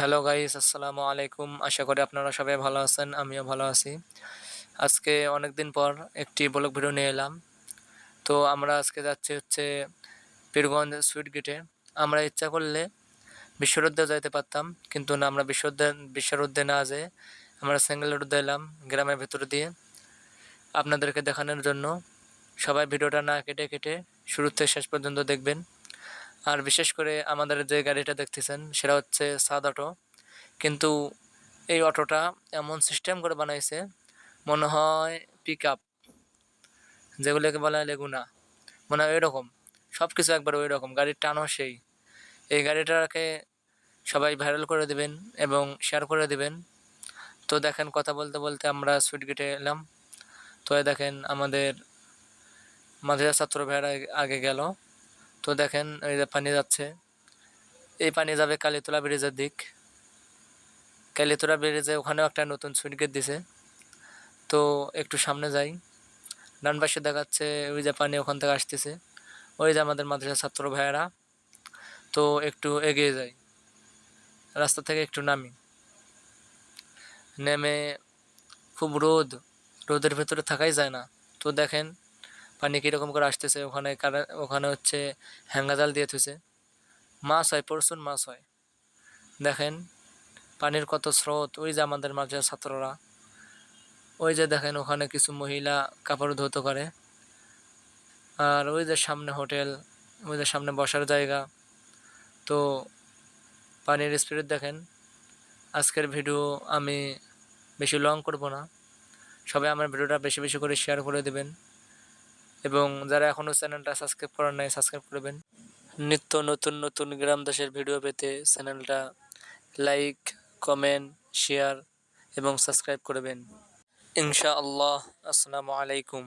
Hello guys আসসালামু আলাইকুম আশা করি আপনারা সবাই ভালো আছেন, আমিও ভালো আছি। আজকে অনেক দিন পর একটি ব্লগ ভিডিও নিয়ে এলাম। তো আমরা আজকে যাচ্ছি হচ্ছে পীরগঞ্জ সুইট গেটে। আমরা ইচ্ছা করলে বিশ্বরুদ্ধে যাইতে পারতাম, কিন্তু না, আমরা বিশ্বরুদ্ধে বিশ্বরুদ্ধে না যেয়ে আমরা সিঙ্গেল রুদ্ধে এলাম গ্রামের ভেতর দিয়ে। আপনাদেরকে দেখানোর জন্য সবাই ভিডিওটা না কেটে কেটে শুরু থেকে শেষ পর্যন্ত দেখবেন। আর বিশেষ করে আমাদের যে গাড়িটা দেখতেছেন, সেটা হচ্ছে সাদ অটো। কিন্তু এই অটোটা এমন সিস্টেম করে বানাইছে, মনে হয় পিক আপ যেগুলোকে বলা হয় লেগুনা। মনে হয় ওইরকম সব কিছু একবার ওই রকম গাড়ির টানও সেই। এই গাড়িটাকে সবাই ভাইরাল করে দেবেন এবং শেয়ার করে দেবেন। তো দেখেন, কথা বলতে বলতে আমরা সুইট গেটে এলাম। তো দেখেন, আমাদের মাদ্রাসা ছাত্র ভাইয়েরা আগে গেল। তো দেখেন, এই যে পানি যাচ্ছে। এই পানি যাবে কালীতলা ব্রিজের দিক। কালীতলা ব্রিজে ওখানেও একটা নতুন সুইট গেট দিছে। তো একটু সামনে যাই। ডান পাশে দেখাচ্ছে ওই যে পানি ওখান থেকে আসতেছে। ওই যে আমাদের মাদ্রাসা ছাত্র ভাইয়েরা। তো একটু এগিয়ে যাই। রাস্তা থেকে একটু নামি। নেমে খুব রোদ। রোদের ভেতরে থাকাই যায় না। তো দেখেন পানি কীরকম করে আসতেছে? ওখানে ওখানে হচ্ছে হ্যাঙ্গা জাল দিয়ে থুছে মাছ হয় প্রচুর মাছ হয়। দেখেন, পানির কত স্রোত। ওই যে আমাদের মাঝে ছাত্ররা। ওই যে দেখেন, ওখানে কিছু মহিলা কাপড় ধৌত করে। আর ওই যে সামনে হোটেল, ওই যে সামনে বসার জায়গা। তো পানির স্পিড দেখেন, আজকের ভিডিও আমি বেশি লং করব না। সবাই আমার ভিডিওটা বেশি বেশি করে শেয়ার করে দেবেন। এবং যারা এখনও চ্যানেলটা সাবস্ক্রাইব করেন নাই, সাবস্ক্রাইব করবেন নিত্য নতুন নতুন গ্রাম দেশের ভিডিও পেতে চ্যানেলটা লাইক, কমেন্ট, শেয়ার এবং সাবস্ক্রাইব করবেন ইনশা আল্লাহ আসসালামু আলাইকুম।